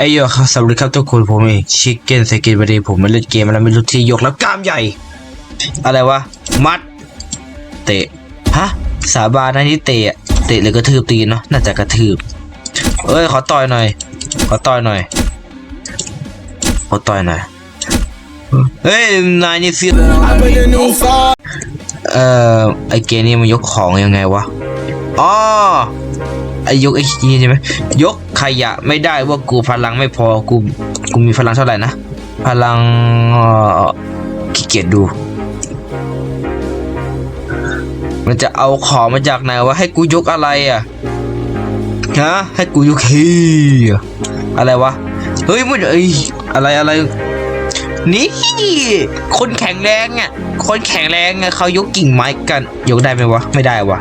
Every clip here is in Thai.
ไอ้ยอครับสวัสดีครับทุกคนผมเองชิคเก้นสกินวันนี้ผมมาเล่นเกมแล้วไม่รู้ที่ยกแล้วกล้ามใหญ่ อะไรวะ มัด เตะ ฮะ สาบานนะที่เตะ เตะหรือกระทืบตีนเนาะ น่าจะกระทืบ เอ้ย ขอต่อยหน่อย ขอต่อยหน่อย ขอต่อยหน่อย เฮ้ย นายนี่เสียเอ่อ ไอเกมนี่มันยกของยังไงวะ อ๋อ ยกไอ้นี่ใช่ไหมยกขยะไม่ได้ว่ากูพลังไม่พอกูกูมีพลังเท่าไหร่นะพลังเอ่อขี้เกียจดู มันจะเอาของมาจากไหนวะให้กูยกอะไรอะฮะให้กูยกเฮียอะไรวะเฮ้ยมันเอ้ยอะไรอะไรนี่คนแข็งแรงอะคนแข็งแรงอะเขายกกิ่งไม้กัน ยกได้ไหมวะไม่ได้วะ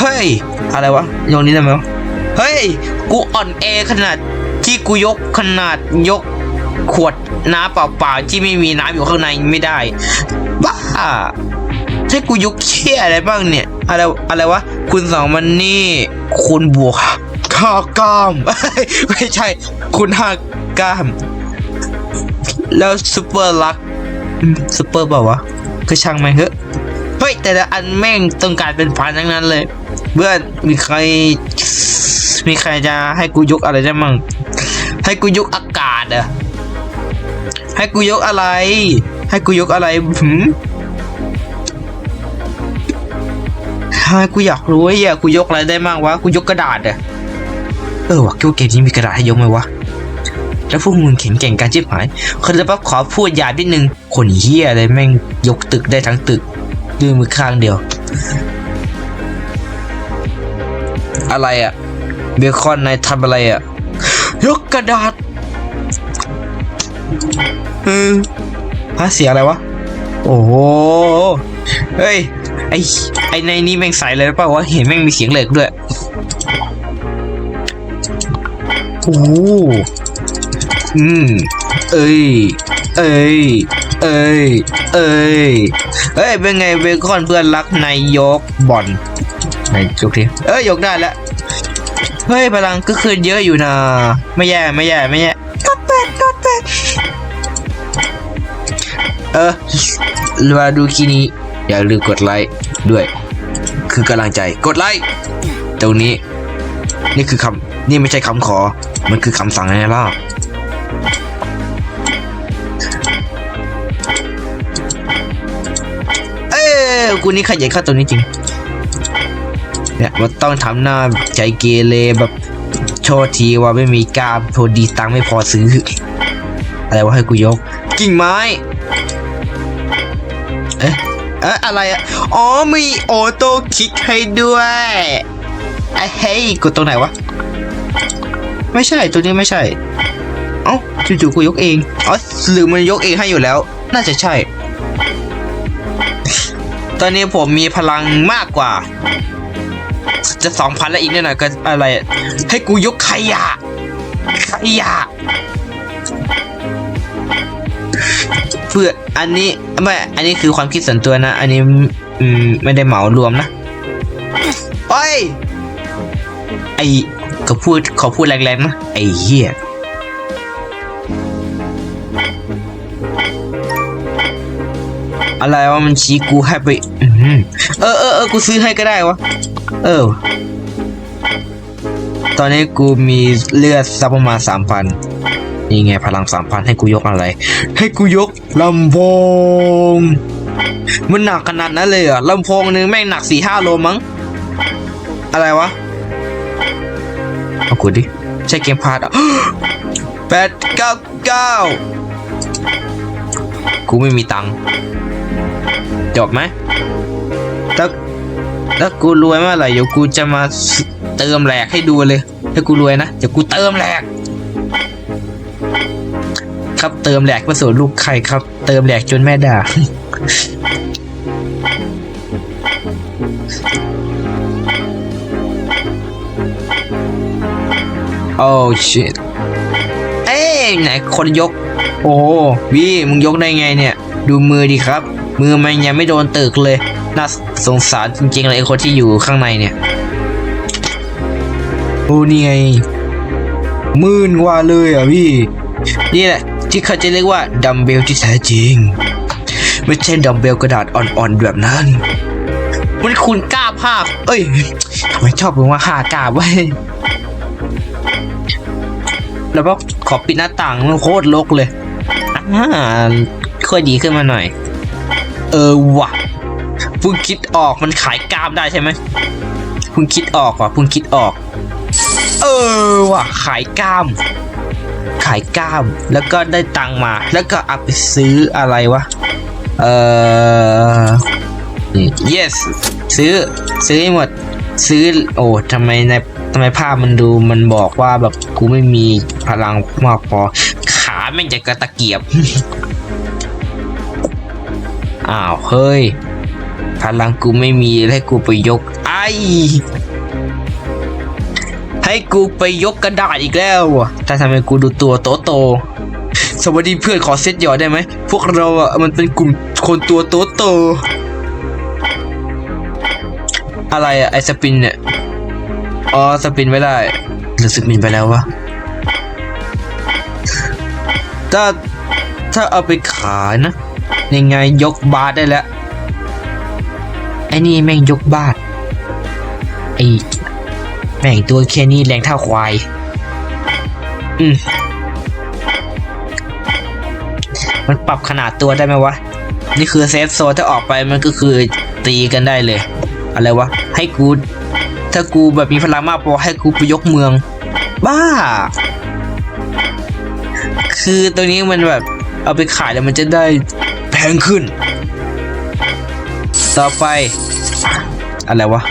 เฮ้ย อะไรวะยกนี้ได้ไหมวะ เฮ้ย กูอ่อนแอขนาดที่กูยกขนาดยกขวดน้ำเปล่าๆที่ไม่มีน้ำอยู่ข้างในไม่ได้ บ้าให้กูยกเชี่ยอะไรบ้างเนี่ย อะไรอะไรวะ คุณสองมันนี่ คุณบวกข้ากล้าม ไม่ใช่ คุณห้ากล้าม แล้วซูเปอร์ลักซูเปอร์เปล่าวะก็ช่างแม่งเถอะ เฮ้ยแต่ละอันแม่งต้องการเป็นพันทั้งนั้นเลยเพื่อนมีใคร มีใครจะให้กูยกอะไรได้มั่งให้กูยกอากาศอะให้กูยกอะไร ให้กูยกอะไรหืมให้กูอยากรู้ไอ้เหี้ยกูยกอะไรได้มั่งวะกูยกกระดาษอะเออวะคิวเกมนี้มีกระดาษให้ยกไหมวะแล้วพวกมึงแข็งแกร่งการชิบหายคนจะปั๊บขอพูดหยาบนิดนึง คนเฮียอะไรแม่งยกตึกได้ทั้งตึก ด้วยมือข้างเดียว อะไรอะเบคอนนายทำอะไรอะยกกระดาษเออฮะเสียงอะไรวะ โอ้โหเฮ้ย ไอไอในนี้แม่งใส่เลยหรือเปล่าวะ เห็นแม่งมีเสียงเหล็กด้วย โอ้โหอืม เอ้ย เอ้ย เอ้ย เอ้ยเอ้ย เป็นไงเบคอนเพื่อนรักนายยกบอลนายยกทีเอ้ยยกได้แล้ว เฮ้ย พลังก็คืนเยอะอยู่นะ ไม่แย่ ไม่แย่ ไม่แย่ก็เป็ดก็เป็ดเออมาดูคีนี้ อย่าลืมกดไลค์ด้วย คือกำลังใจ กดไลค์ ตรงนี้ นี่คือคำ นี่ไม่ใช่คำขอ มันคือคำสั่งไงล่ะ อ้ยกูนี่ขยันเข้าตัวนี้จริงเนี่ยมันต้องทำหน้าใจเกเรแบบโชว์ทีว่าไม่มีกล้ามพอดีตังไม่พอซื้อ อะไรวะให้กูยก กิ่งไม้ เอ๊ะเอ๊ะอะไรอะ อ๋อมีออโต้คิกให้ด้วยไอ้เฮ้ยกดตรงไหนวะ ไม่ใช่ตัวนี้ไม่ใช่ เอ้าจู่ๆกูยกเอง อ๋อหรือมันยกเองให้อยู่แล้ว น่าจะใช่ ตอนนี้ผมมีพลังมากกว่า จะสองพันแล้วอีกนิดหน่อยก็อะไร ให้กูยกขยะ ขยะ เพื่ออันนี้ไม่อันนี้คือความคิดส่วนตัวนะ อันนี้อืมไม่ได้เหมารวมนะโอ้ยไอเขาพูดเขาพูดแรงๆนะไอเหี้ย อะไรวะมันชี้กูให้ไปอื้ออเออเออเออกูซื้อให้ก็ได้วะ เออ ตอนนี้กูมีเลือดสักประมาณสามพันนี่ไงพลังสามพันให้กูยกอะไร ให้กูยกลำโพง มันหนักขนาดนั้นเลยเหรอลำโพงนึงแม่งหนักสี่ห้าโลมั้ง อะไรวะ เอากูดิ ใช่เกมพาร์ตอะแปดเก้าเก้า กูไม่มีตังค์จบไหมถ้าถ้ากูรวยเมื่อไหร่เดี๋ยวกูจะมาเติมแหลกให้ดูเลย ถ้ากูรวยนะเดี๋ยวกูเติมแหลก ครับเติมแหลกมาสู่ลูกใครครับ เติมแหลกจนแม่ด่าโอ้ชิตเอ้ยไหนคนยก โอ้วีมึงยกได้ไงเนี่ย ดูมือดิครับ มือมันยังไม่โดนตึกเลย น่าสงสารจริงๆเลยคนที่อยู่ข้างในเนี่ย โอ้นี่ไงมื่นกว่าเลยอะพี่ นี่แหละ ที่เขาจะเรียกว่าดัมเบลที่แท้จริง ไม่ใช่ดัมเบลกระดาษอ่อนๆแบบนั้น มันคุณกล้าภาค เอ้ยทำไมชอบมึงว่าห้ากล้าไว้แล้วก็ขอปิดหน้าต่างมันโคตรลกเลย อ่าค่อยดีขึ้นมาหน่อย เออว่ะเพิ่งคิดออกมันขายกล้ามได้ใช่ไหมเพิ่งคิดออกว่ะเพิ่งคิดออก เออว่ะขายกล้าม ขายกล้ามแล้วก็ได้ตังมา แล้วก็เอาไปซื้ออะไรวะเออนี่ yes ซื้อซื้อให้หมดซื้อโอ้ทำไมในทำไมภาพมันดูมันบอกว่าแบบกูไม่มีพลังมากพอ แม่งจะกระตะเกียบ อ้าว เฮ้ย พลังกูไม่มีให้กูไปยก ไอ ให้กูไปยกกระดาษอีกแล้วอะแต่ทำไมกูดูตัวโตโต สวัสดีเพื่อนขอเซตหยอดได้ไหม พวกเราอะมันเป็นกลุ่มคนตัวโตโต อะไรอะไอสปินเนี่ย อ๋อ สปินไม่ได้ หรือสปินไปแล้ววะ ถ้าถ้าเอาไปขายนะ ยังไงยกบาทได้แล้ว ไอ้นี่แม่งยกบาทไอ้แม่งตัวแค่นี้แรงเท่าควาย อืม มันปรับขนาดตัวได้ไหมวะ นี่คือเซฟโซนถ้าออกไปมันก็คือตีกันได้เลย อะไรวะ ให้กู ถ้ากูแบบมีพลังมากพอให้กูไปยกเมือง บ้า คือตัวนี้มันแบบเอาไปขายแล้วมันจะได้แพงขึ้น ต่อไป อะไรวะ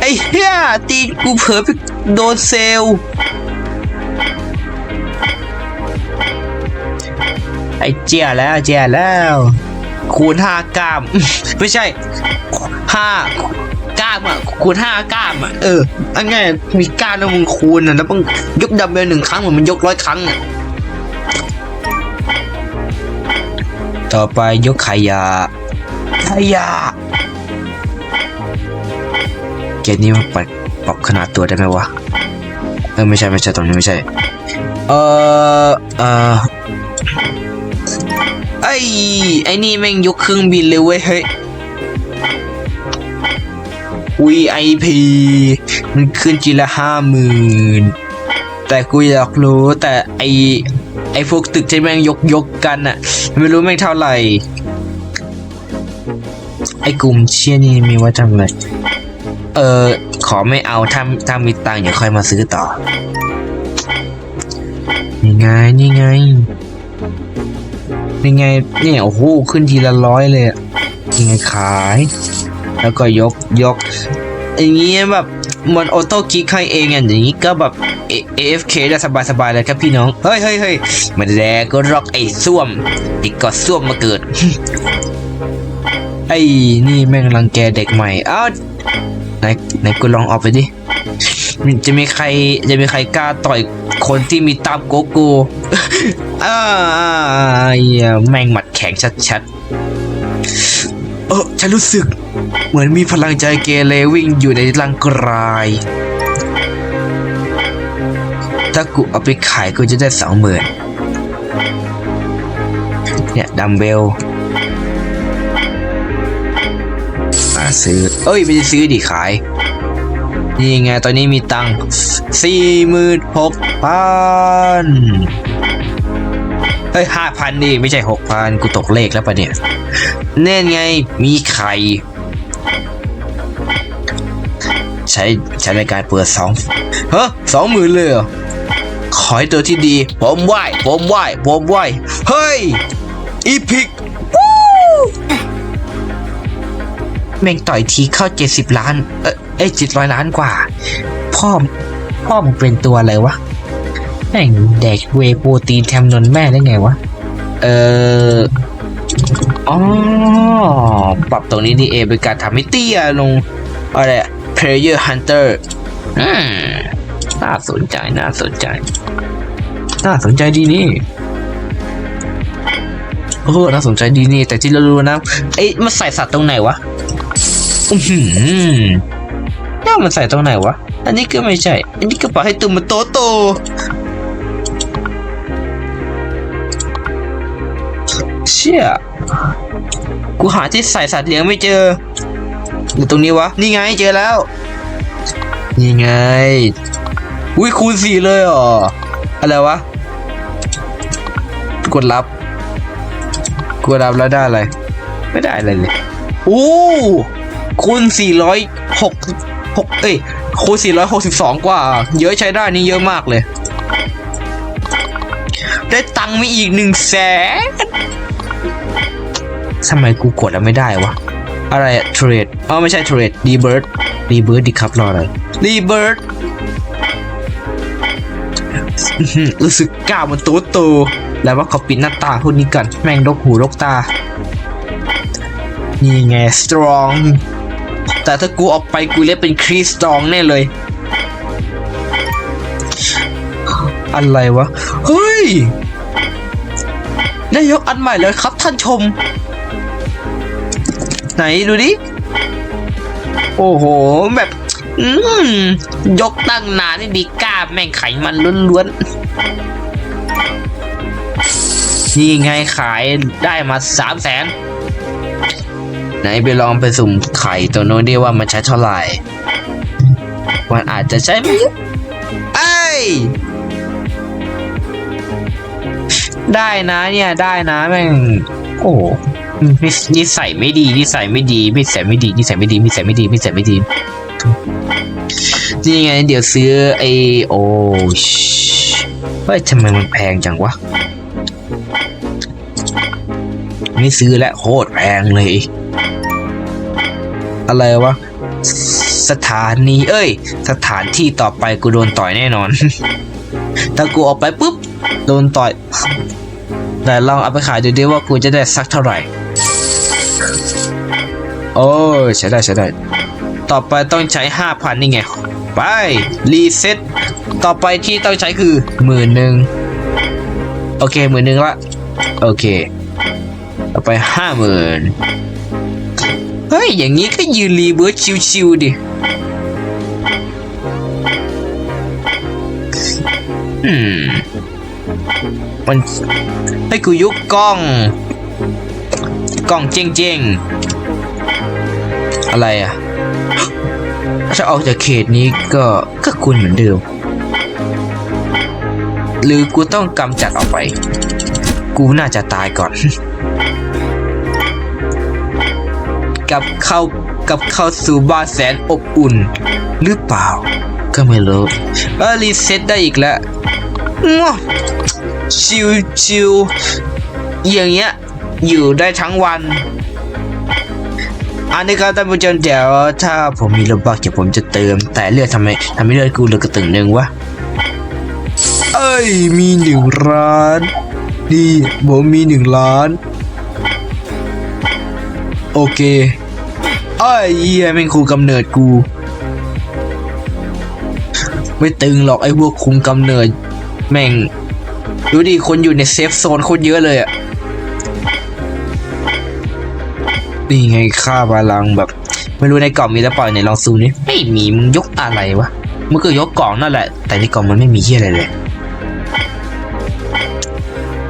ไอ้เหี้ยตีกูเผลอไปโดนเซลไอ้เจียแล้วเจียแล้ว คูณห้ากล้าม ไม่ใช่ห้ากล้ามอะคูณห้ากล้ามอะเอออันไงมีกล้ามแล้วมึงคูณอะแล้วมึงยกดัมเบลหนึ่งครั้งเหมือนมันยกร้อยครั้งอะ ต่อไปยกขยะ ขยะ เกมนี้มันปรับปรับขนาดตัวได้ไหมวะ เออไม่ใช่ไม่ใช่ตรงนี้ไม่ใช่ เออเออไอ้ไอ้นี่แม่งยกเครื่องบินเลยเว้ยเฮ้ย VIP มันขึ้นจีละห้าหมื่นแต่กูอยากรู้แต่ไอไอพวกตึกที่แม่งยกยกกันอะ ไม่รู้แม่เท่าไหร่ ไอกลุ่มเชี่ยนี่มีไว่าทำอะไรเออ ขอไม่เอาถ้าถ้ามีตังค์เดี๋ยวค่อยมาซื้อต่อ นี่ไง นี่ไงยังไง เนี่ยโอ้โหขึ้นทีละร้อยเลยอะยังไงขาย แล้วก็ยกยกอย่างงี้แบบมันออโต้คลิกให้เองอะอย่างงี้ก็แบบ AFK ได้สบายๆเลยครับพี่น้อง เฮ้ยเฮ้ยเฮ้ยมันแลก็ร็อกไอ้ส้วมติดก็ส้วมมาเกิด ไอ้นี่แม่งรังแกเด็กใหม่ เอ้าไหนไหนกูลองออกไปดิ จะมีใครจะมีใครกล้าต่อยคนที่มีตามโกโก้อ่าเหี้แม่งหมัดแข็งชัดๆ เออฉันรู้สึกเหมือนมีพลังใจเกเรวิ่งอยู่ในร่างกาย ถ้ากูเอาไปขายกูจะได้สองหมื่นเนี่ยดัมเบลมาซื้อ เอ้ย ไม่ได้ซื้อดิขาย นี่ไงตอนนี้มีตังค์สี่หมื่นหกพันเฮ้ยห้าพันดิไม่ใช่หกพันกูตกเลขแล้วปะเนี่ยแน่นไงมีไข่ใช้ใช้ในการเปิดสองเฮ้สองหมื่นเลยเหรอ ขอให้ตัวที่ดี ผมไหวผมไหวผมไหวเฮ้ยอีพิกวู้แม่งต่อยทีเข้าเจ็ดสิบล้าน เอ้ยเจ็ดร้อยล้านกว่า พ่อพ่อมึงเป็นตัวอะไรวะแม่งแดกเวโปรตีนแทมนนแม่ได้ไงวะ เอออ๋อปรับตรงนี้ดีเองเป็นการทำให้เตี้ยลงอะไรอะ Player Hunter อืม น่าสนใจน่าสนใจ น่าสนใจดีนี่โอ้น่าสนใจดีนี่ แต่ที่เรารู้นะไอ้มันใส่สัตว์ตรงไหนวะอืมน่ามันใส่ตรงไหนวะ อันนี้ก็ไม่ใช่ อันนี้ก็ปล่อยให้ตัวมมันโตโตเชี่ยกูหาที่ใส่สัตว์เลี้ยงไม่เจออยู่ตรงนี้วะ นี่ไงเจอแล้ว นี่ไง อุ้ยคูณสี่เลยเหรอ อะไรวะ กดรับ กดรับแล้วได้อะไร ไม่ได้อะไรเลยโอ้คูณสี่ร้อยหกหกเอ้ยคูณสี่ร้อยหกสิบสองกว่า เยอะใช้ได้นี่เยอะมากเลย ได้ตังค์มาอีกหนึ่งแสนทำไมกูกดแล้วไม่ได้วะ อะไรอะเทรดอ๋อไม่ใช่เทรดรีเบิร์ดรีเบิร์ดดิครับรออะไรรีเบิร์ด รู้สึกกล้าวมันโตโตๆแล้วว่าเขาปิดหน้าต่างพวกนี้กันแม่งรกหูรกตา นี่ไง strong แต่ถ้ากูออกไปกูเล่นเป็นครีสตรองแน่เลย อะไรวะ เฮ้ยได้ยกอันใหม่เลยครับท่านชม ไหนดูดิ โอ้โหแบบ อืม ยกตั้งนานนี่ดี กล้าแม่งไขมันล้วนๆ นี่ไงขายได้มาสามแสนไหนไปลองไปสุ่มไข่ตัวโน้นดิว่ามันใช้เท่าไหร่ มันอาจจะใช้ไม่เอ้ยได้นะเนี่ยได้นะแม่ง โอ้โหนิสนิสัยไม่ดีนิสัยไม่ดีนิสัยไม่ดีนิสัยไม่ดีนิสัยไม่ดีนิสัยไม่ดี นี่ไงเดี๋ยวซื้อไอโอชเฮ้ยทำไมมันแพงจังวะ ไม่ซื้อแล้วโคตรแพงเลย อะไรวะ สถานีเอ้ย สถานที่ต่อไปกูโดนต่อยแน่นอน ถ้ากูออกไปปุ๊บ โดนต่อย แต่ลองเอาไปขายดูดิว่ากูจะได้สักเท่าไหร่ โอ้ใช้ได้ใช้ได้ต่อไปต้องใช้ห้าพันนี่ไง ไป รีเซ็ตต่อไปที่ต้องใช้คือหมื่นหนึ่งโอเคหมื่นหนึ่งละ โอเค ต่อไปห้าหมื่นเฮ้ย อย่างนี้ก็ยืนรีเบิร์ดชิวๆดิอืมมันให้กูยุกกล้อง กล้องเจ้งๆ อะไรอะ ถ้าออกจากเขตนี้ก็ก็คุณเหมือนเดิม หรือกูต้องกำจัดออกไป กูน่าจะตายก่อน กับเข้ากับเข้าสู่บ้านแสนอบอุ่น หรือเปล่า ก็ไม่รู้แล้วรีเซ็ตได้อีกแล้วชิวชิวอย่างเงี้ยอยู่ได้ทั้งวัน อันนี้ครับท่านผู้ชมเดี๋ยวถ้าผมมีระบักเดี๋ยวผมจะเติม แต่เลือดทำไมทำไมเลือดกูเหลือกระตึงหนึ่งวะเอ้ยมีหนึ่งล้านนี่ผมมีหนึ่งล้าน โอเคไอ้ยเหี้ยแม่งคุมกำเนิดกู ไม่ตึงหรอกไอ้พวกคุมกำเนิด แม่ง ดูดิคนอยู่ในเซฟโซนโคตรเยอะเลยอะ นี่ไงค่าบาลังแบบ ไม่รู้ในกล่องมีหรือเปล่าไหนลองซูมนี่ไม่มีมึงยกอะไรวะมึงก็ยกกล่องนั่นแหละ แต่ในกล่องมันไม่มีเหี้ยอะไรเลย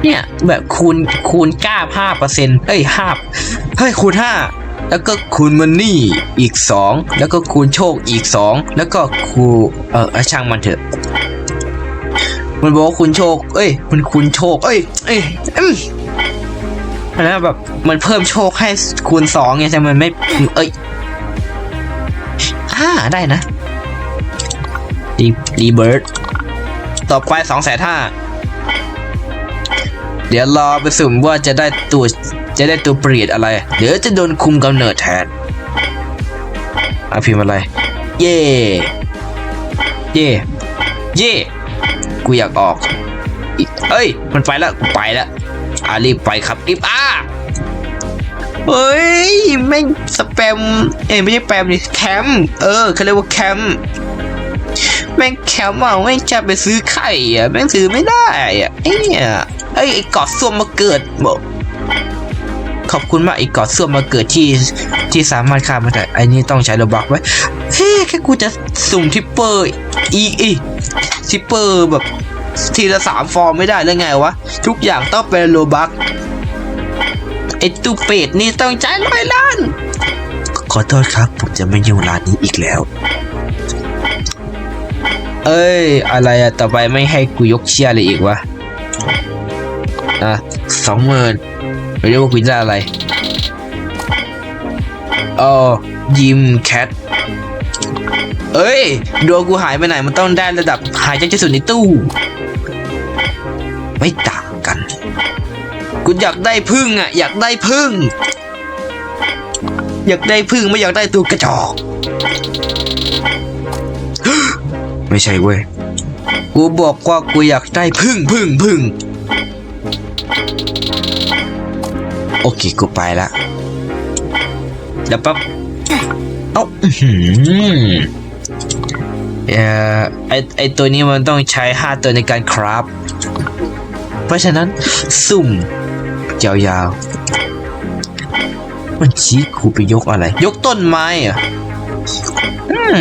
เนี่ยแบบคูณคูณเก้าห้าเปอร์เซ็นต์เอ้ยห้าเฮ้ยคูณห้าแล้วก็คูณมันนี่อีกสองแล้วก็คูณโชคอีกสองแล้วก็คูเออเอช่างมันเถอะมันบอกว่าคุณโชค เอ้ย มันคุณโชค เอ้ย เอ้ย แล้วแบบมันเพิ่มโชคให้คูณสองไงแต่มันไม่ เอ้ยห้าได้นะรีรีเบิร์ดต่อไปสองแสนห้าเดี๋ยวรอไปสุ่มว่าจะได้ตัวจะได้ตัวเปลี่ยนอะไร เดี๋ยวจะโดนคุมกำเนิดแทนอาพิมอะไร เย่เย่เย่กูอยากออก เอ้ย มันไปแล้ว กูไปแล้ว อ่ารีบไปครับรีบอ่าเฮ้ยแม่งสแปมเอ้ไม่ใช่แปมนี่แคมเออเขาเรียกว่าแคมแม่งแคมอะแม่งจะไปซื้อไข่อะแม่งซื้อไม่ได้อะไอ้เนี่ยไอ้ไอ้กอดส้วมมาเกิดบอกขอบคุณมากไอ้กอดส้วมมาเกิดที่ที่สามารถฆ่ามันได้ไอ้นี่ต้องใช้ระบักไว้เฮ้แค่กูจะสุ่มทิปเปอร์อีกอีทิปเปอร์แบบ ทีละสามฟอร์มไม่ได้แล้วไงวะ ทุกอย่างต้องเป็นโลบักไอ้ตู้เป็ดนี่ต้องจ่ายร้อยล้าน ขอโทษครับ ผมจะไม่ยุ่งร้านนี้อีกแล้ว เอ้ย อะไรอะต่อไปไม่ให้กูยกเชียร์เลยอีกวะอะสองหมื่นไม่รู้ว่ากูจะอะไรอ๋อยิมแคทเอ้ยดวงกูหายไปไหนมันต้องได้ระดับหายใจที่สุดในตู้ ไม่ต่างกัน กูอยากได้พึ่งอะ อยากได้พึ่ง อยากได้พึ่งไม่อยากได้ตัวกระจอก ไม่ใช่เว้ย กูบอกว่ากูอยากได้พึ่งพึ่งพึ่ง โอเคกูไปละเดี๋ยวแป๊บเอ้าอื้อหือเอ่อไอไอตัวนี้มันต้องใช้ห้าตัวในการคราฟ เพราะฉะนั้นสุ่มยาวๆมันชี้กูไปยกอะไร ยกต้นไม้อะอืม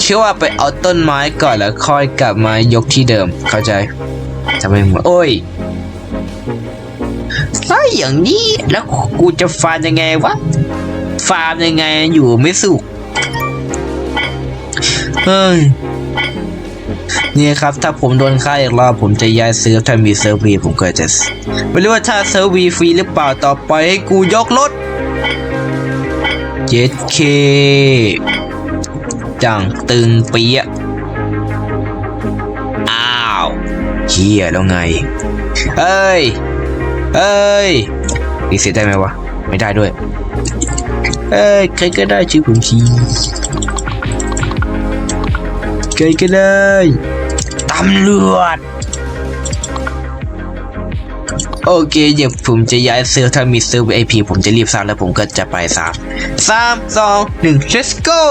เชื่อว่าไปเอาต้นไม้ก่อนแล้วค่อยกลับมายกที่เดิม เข้าใจทำไมหมดโอ้ยถ้าอย่างนี้แล้วกูจะฟาร์มยังไงวะ ฟาร์มยังไงอยู่ไม่สุขเฮ้ย นี่ครับ ถ้าผมโดนฆ่าอีกรอบผมจะย้ายเซิร์ฟถ้ามีเซิร์ฟวีผมก็จะไม่รู้ว่าถ้าเซิร์ฟวีฟรีหรือเปล่าต่อไปให้กูยกรถเจ็ดเคจังตึงเปียอ้าวเฮียแล้วไง เอ้ย เอ้ยรีเซ็ตได้ไหมวะ ไม่ได้ด้วย เอ้ย ใครก็ได้ชื่อผมที ใครก็ได้ตำรวจ โอเคเดี๋ยวผมจะย้ายเซิร์ฟถ้ามีเซิร์ฟ VIP ผมจะรีบสร้างแล้วผมก็จะไปสามสามสองหนึ่ง let's go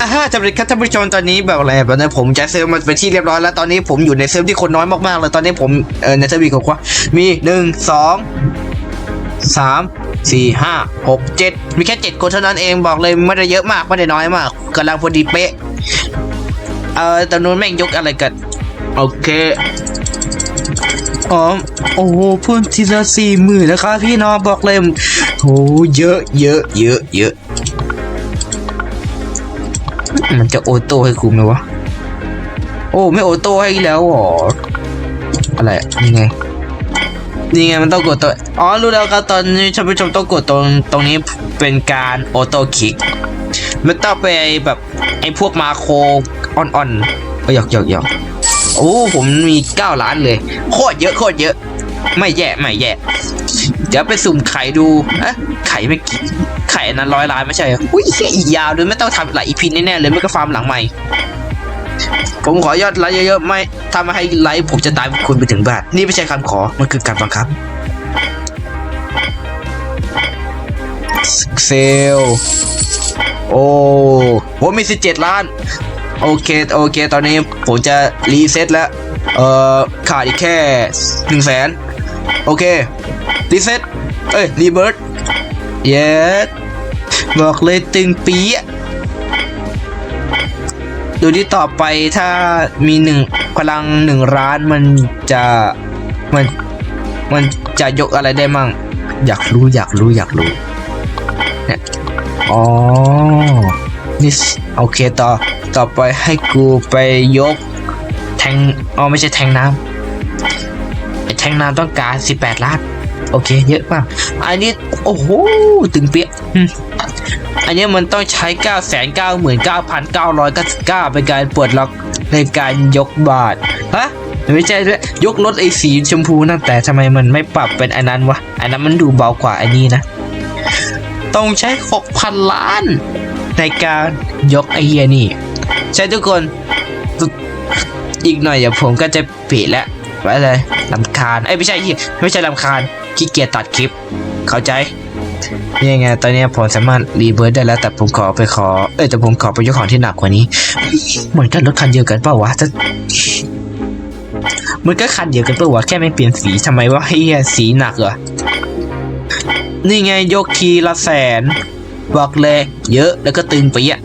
อ่าฮะจำเป็นครับท่านผู้ชมตอนนี้แบบอะไรแบบนั้นผมจะเซิร์ฟมันเป็นที่เรียบร้อยแล้วตอนนี้ผมอยู่ในเซิร์ฟที่คนน้อยมากๆเลยตอนนี้ผมเออในเซิร์ฟมีกว่ามีหนึ่งสองสามสี่ห้าหกเจ็ดมีแค่เจ็ดคนเท่านั้นเองบอกเลยไม่ได้เยอะมากไม่ได้น้อยมากกำลังพอดีเป๊ะ เออตอนนู้นแม่งยกอะไรกัน โอเคอ๋อโอ้โหเพิ่มทีละสี่หมื่นนะครับพี่น้องบอกเลยโอ้เยอะเยอะเยอะเยอะ มันจะโอโต้ให้กูไหมวะ โอ้ ไม่โอโต้ให้แล้วหรอ อะไรอะนี่ไงนี่ไงมันต้องกดตัว อ๋อ รู้แล้วครับตอนนี้ท่านผู้ชมต้องกดตรงตรงนี้เป็นการออโต้คลิกไม่ต้องไปแบบไอ้พวกมาโคร อ่อนๆเอ้ยหยอกหยอกหยอกโอ้ผมมีเก้าล้านเลย โคตรเยอะโคตรเยอะ ไม่แย่ไม่แย่ เดี๋ยวไปสุ่มไข่ดูอะไข่ไม่กี่ไข่นั้นร้อยล้านไม่ใช่เหรออุ้ยอีกยาวเลยไม่ต้องทำหลายอีพีแน่ๆเลยไม่ก็ฟาร์มหลังใหม่ ผมขอยอดไลค์เยอะๆไม่ถ้าไม่ให้ไลค์ผมจะตายคุณไปถึงบ้านนี่ไม่ใช่คำขอมันคือการบังคับเซลโอ้ผมมีสิบเจ็ดล้าน โอเคโอเค ตอนนี้ผมจะรีเซ็ตแล้ว เอ่อขาดอีกแค่หนึ่งแสนโอเค รีเซ็ตเอ้ย รีเบิร์ดเยสบอกเลยตึงปีอะดูที่ต่อไปถ้ามีหนึ่งพลังหนึ่งร้านมันจะมันมันจะยกอะไรได้มั่ง อยากรู้อยากรู้อยากรู้เนี่ยอ๋อนี่โอเคต่อ ต่อไปให้กูไปยก แทงอ๋อไม่ใช่แทงน้ำไอ้แทงน้ำต้องการ18ล้าน โอเค เยอะมากอันนี้ โอ้โห ตึงเปี้ยกอันนี้มันต้องใช้ 9 9 9 9 9 9เป็นการปลดล็อกในการยกบาทฮะไม่ใช่ด้วยยกรถไอ้สีชมพูนั่นแต่ทำไมมันไม่ปรับเป็นอันนั้นวะ อันนั้นมันดูเบากว่าอันนี้นะ ต้องใช้ 6,000 ล้าน ในการยกไอเฮียนี่ ใช่ทุกคน อีกหน่อยเดี๋ยวผมก็จะปิดแล้วไว้เลยลำคาญเอ้ไม่ใช่ไม่ใช่ลำคาญขี้เกียจตัดคลิป เข้าใจนี่ไงตอนนี้ผมสามารถรีเบิร์ดได้แล้วแต่ผมขอไปขอ เอ้ยแต่ผมขอไปยกของที่หนักกว่านี้เหมือนกันรถคันเดียวกันเปล่าวะจะมันก็คันเดียวกันเปล่าวะแค่ไม่เปลี่ยนสีทำไมวะเฮียสีหนักเหรอนี่ไงยกทีละแสนบอกเลย เยอะแล้วก็ตึงไปอะ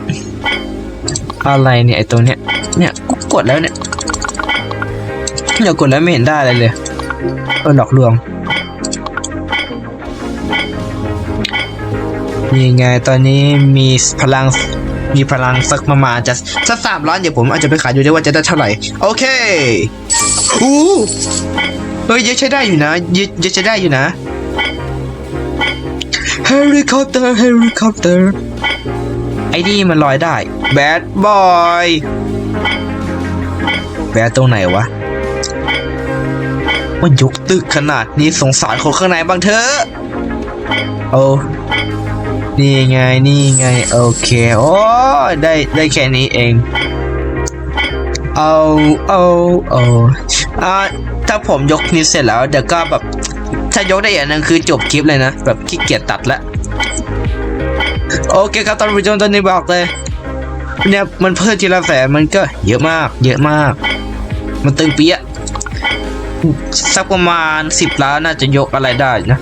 อะไรเนี่ยไอตัวเนี้ย เนี่ยกูกดแล้วเนี่ยเนี่ยกดแล้วไม่เห็นได้อะไรเลย เออหลอกลวงนี่ไงตอนนี้มีพลังมีพลังสักประมาณจะสักสามล้านเดี๋ยวผมอาจจะไปขายดูได้ว่าจะได้เท่าไหร่ โอเคอู้เฮ้ยเยอะใช้ได้อยู่นะเยอะเยอะใช้ได้อยู่นะเฮลิคอปเตอร์เฮลิคอปเตอร์ ไอ้นี่มันลอยได้ แบดบอยแบดตรงไหนวะ มันยกตึกขนาดนี้สงสารคนข้างในบ้างเถอะโอ้นี่ไง นี่ไง โอเค โอ้ได้ได้แค่นี้เองเอาเอาเอาอ่าถ้าผมยกนี้เสร็จแล้วเดี๋ยวก็แบบ ถ้ายกได้อย่างนึงคือจบคลิปเลยนะ แบบขี้เกียจตัดละ โอเคครับตอนผู้ชมตอนนี้บอกเลย เนี่ยมันเพิ่มทีละแสนมันก็เยอะมาก เยอะมาก มันตึงเปี้ยสักประมาณสิบล้านน่าจะยกอะไรได้นะ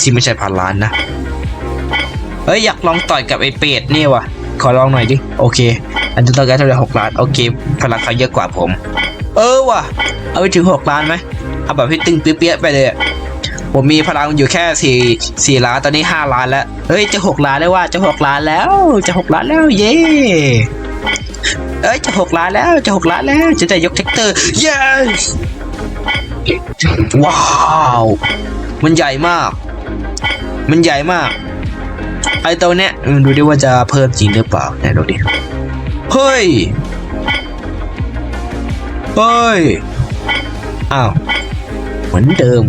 ที่ไม่ใช่พันล้านนะเฮ้ยอยากลองต่อยกับไอเป็ดนี่วะขอลองหน่อยดิโอเค อันนี้ต้องการเท่าไหร่หกล้านโอเคพลังเขาเยอะกว่าผม เออว่ะ เอาไปถึงหกล้านไหมเอาแบบให้ตึงเปี้ยๆไปเลยอะ ผมมีพลังอยู่แค่สี่สี่ล้านตอนนี้ห้าล้านแล้วเฮ้ยจะหกล้านแล้วว่าจะหกล้านแล้ว จะหกล้านแล้วเย้เอ้ยจะหกล้านแล้วจะหกล้านแล้วจะได้ยกแท็กเตอร์ yes ว้าวมันใหญ่มาก มันใหญ่มากไอตัวเนี้ยดูดิว่าจะเพิ่มจริงหรือเปล่าไหนดูดิเฮ้ยเฮ้ยอ้าวเหมือนเดิม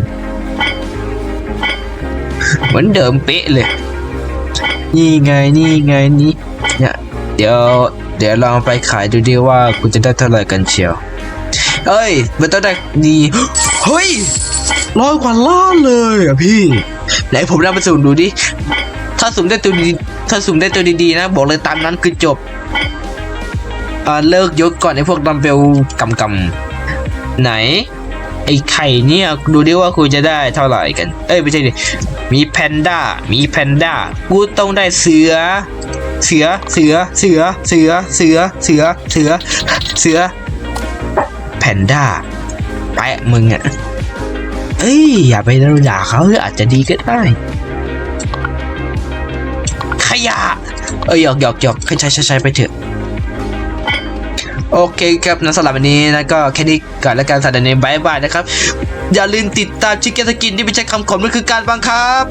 เหมือนเดิมเป๊ะเลย นี่ไงนี่ไงนี่เนี่ยเดี๋ยวเดี๋ยวลองไปขายดูดิว่าคุณจะได้เท่าไหร่กันเชียว เอ้ยมันต้องได้ดีเฮ้ยร้อยกว่าล้านเลยอะพี่ ไหนผมนำไปสุ่มดูดิ ถ้าสุ่มได้ตัวดีถ้าสุ่มได้ตัวดีๆนะ บอกเลยตามนั้นคือจบอ่าเลิกยกก่อนไอ้พวกดัมเบลกำกำๆไหน ไอ้ไข่เนี่ยดูดิว่าคุณจะได้เท่าไหร่กัน เอ้ยไม่ใช่ดิมีแพนด้า มีแพนด้า กูต้องได้เสือ เสือ เสือ เสือ เสือ เสือ เสือ เสือ เสือ แพนด้า แปะมึงอะ เอ้ยอย่าไปด่าเขาหรือาจจะดีก็ได้ ขยะ เอ้ยหยอกหยอกหยอกใช้ใช้ใช้ไปเถอะ โอเคครับนะสำหรับวันนี้นะก็แค่นี้ก่อนแล้วกันสำหรับในบายบายนะครับ อย่าลืมติดตามชิคเก้นสกินที่ไม่ใช่คำขมนั่นคือการบังคับ